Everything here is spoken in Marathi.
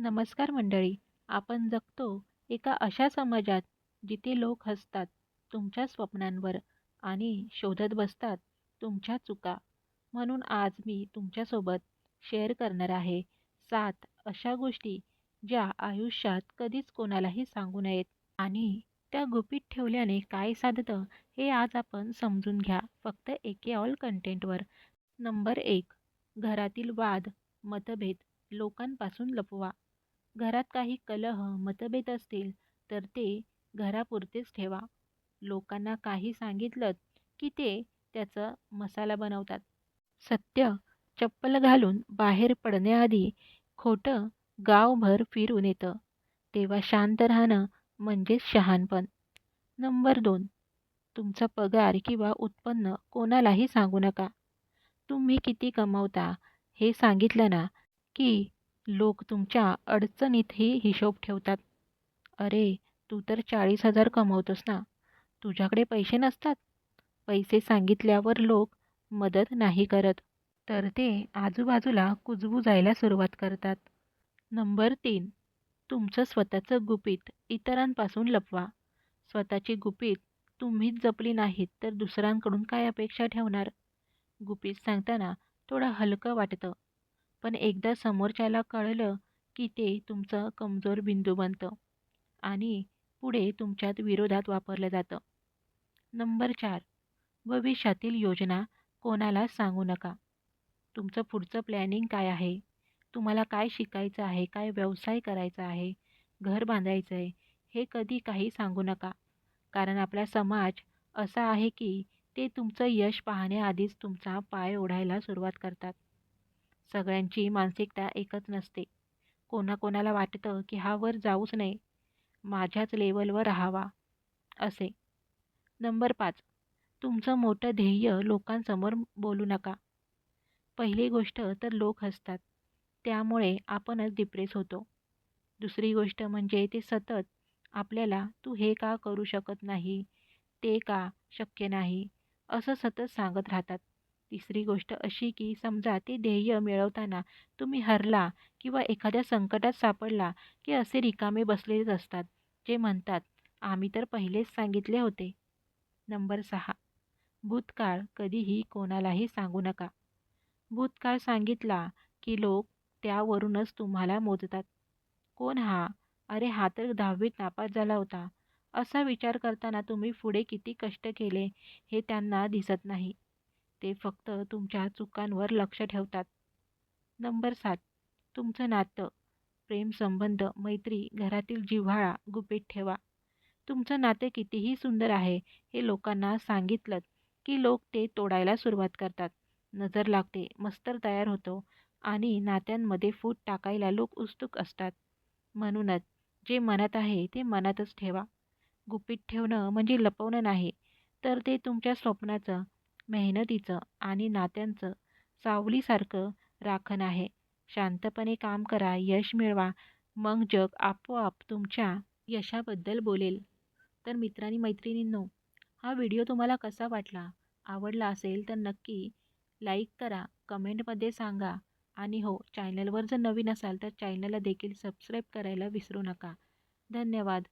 नमस्कार मंडळी आपण जगतो एका अशा समाजात जिथे लोक हसतात तुमच्या स्वप्नांवर आणि शोधत बसतात तुमच्या चुका. म्हणून आज मी तुमच्यासोबत शेअर करणार आहे सात अशा गोष्टी ज्या आयुष्यात कधीच कोणालाही सांगू नयेत आणि त्या गुपित ठेवल्याने काय साधतं हे आज आपण समजून घ्या. फक्त एके ऑल कंटेंटवर नंबर एक घरातील वाद मतभेद लोकांपासून लपवा. घरात काही कलह मतभेद असतील तर ते घरापुरतेच ठेवा. लोकांना काही सांगितलं की ते त्याचं मसाला बनवतात. सत्य चप्पल घालून बाहेर पडण्याआधी खोटं गावभर फिरून येतं. तेव्हा शांत राहणं म्हणजेच शहाणपण. नंबर दोन तुमचा पगार किंवा उत्पन्न कोणालाही सांगू नका. तुम्ही किती कमवता हे सांगितलं ना की लोक तुमच्या अडचणीतही हिशोब ठेवतात. अरे तू तर चाळीस हजार कमवतोस ना. तुझ्याकडे पैसे नसतात. पैसे सांगितल्यावर लोक मदत नाही करत. तर ते आजूबाजूला कुजबू जायला सुरुवात करतात. नंबर तीन. तुमचं स्वतःचं गुपित इतरांपासून लपवा. स्वतःची गुपित तुम्हीच जपली नाहीत तर दुसऱ्यांकडून काय अपेक्षा ठेवणार? गुपित सांगताना थोडं हलकं वाटतं. पण एकदा समोरच्याला कळलं की ते तुमचं कमजोर बिंदू बनतं आणि पुढे तुमच्यात विरोधात वापरलं जातं. नंबर चार भविष्यातील योजना कोणाला सांगू नका? तुमचं पुढचं प्लॅनिंग काय आहे? तुम्हाला काय शिकायचं आहे? काय व्यवसाय करायचा आहे? घर बांधायचं आहे हे कधी काही सांगू नका. कारण आपला समाज असा आहे की ते तुमचं यश पाहण्याआधीच तुमचा पाय ओढायला सुरुवात करतात. सगळ्यांची मानसिकता एकच नसते. कोणाकोणाला वाटतं की हा वर जाऊच नये. माझ्याच लेवलवर राहावा असे. नंबर पाच. तुमचं मोठं ध्येय लोकांसमोर बोलू नका. पहिली गोष्ट तर लोक हसतात. त्यामुळे आपणच डिप्रेस होतो. दुसरी गोष्ट म्हणजे ते सतत आपल्याला तू हे का करू शकत नाही? ते का शक्य नाही? असं सतत सांगत राहतात. तिसरी गोष्ट अशी की समजा ते ध्येय मिळवताना तुम्ही हरला किंवा एखाद्या संकटात सापडला की असे रिकामे बसलेच असतात जे म्हणतात आम्ही तर पहिलेच सांगितले होते. नंबर सहा. भूतकाळ कधीही कोणालाही सांगू नका. भूतकाळ सांगितला की लोक त्यावरूनच तुम्हाला मोजतात. कोण हा? अरे हा तर दहावीत नापास झाला होता. असा विचार करताना तुम्ही पुढे किती कष्ट केले हे त्यांना दिसत नाही. ते फक्त तुमच्या चुकांवर लक्ष ठेवतात. नंबर सात. तुमचं नातं. प्रेमसंबंध मैत्री घरातील जिव्हाळा गुपित ठेवा. तुमचं नातं कितीही सुंदर आहे हे लोकांना सांगितलं की लोक ते तोडायला सुरुवात करतात. नजर लागते मस्तर तयार होतो आणि नात्यांमध्ये फूट टाकायला लोक उत्सुक असतात. म्हणूनच जे मनात आहे ते मनातच ठेवा. गुपित ठेवणं म्हणजे लपवणं नाही तर ते तुमच्या स्वप्नाचं मेहनतीचं आणि नात्यांचं सावलीसारखं राखण आहे. शांतपणे काम करा यश मिळवा मग जग आपोआप तुमच्या यशाबद्दल बोलेल. तर मित्रांनी मैत्रिणींनो हा व्हिडिओ तुम्हाला कसा वाटला? आवडला असेल तर नक्की लाईक करा कमेंटमध्ये सांगा. आणि हो चॅनलवर जर नवीन असाल तर चॅनलला देखील सबस्क्राईब करायला विसरू नका. धन्यवाद.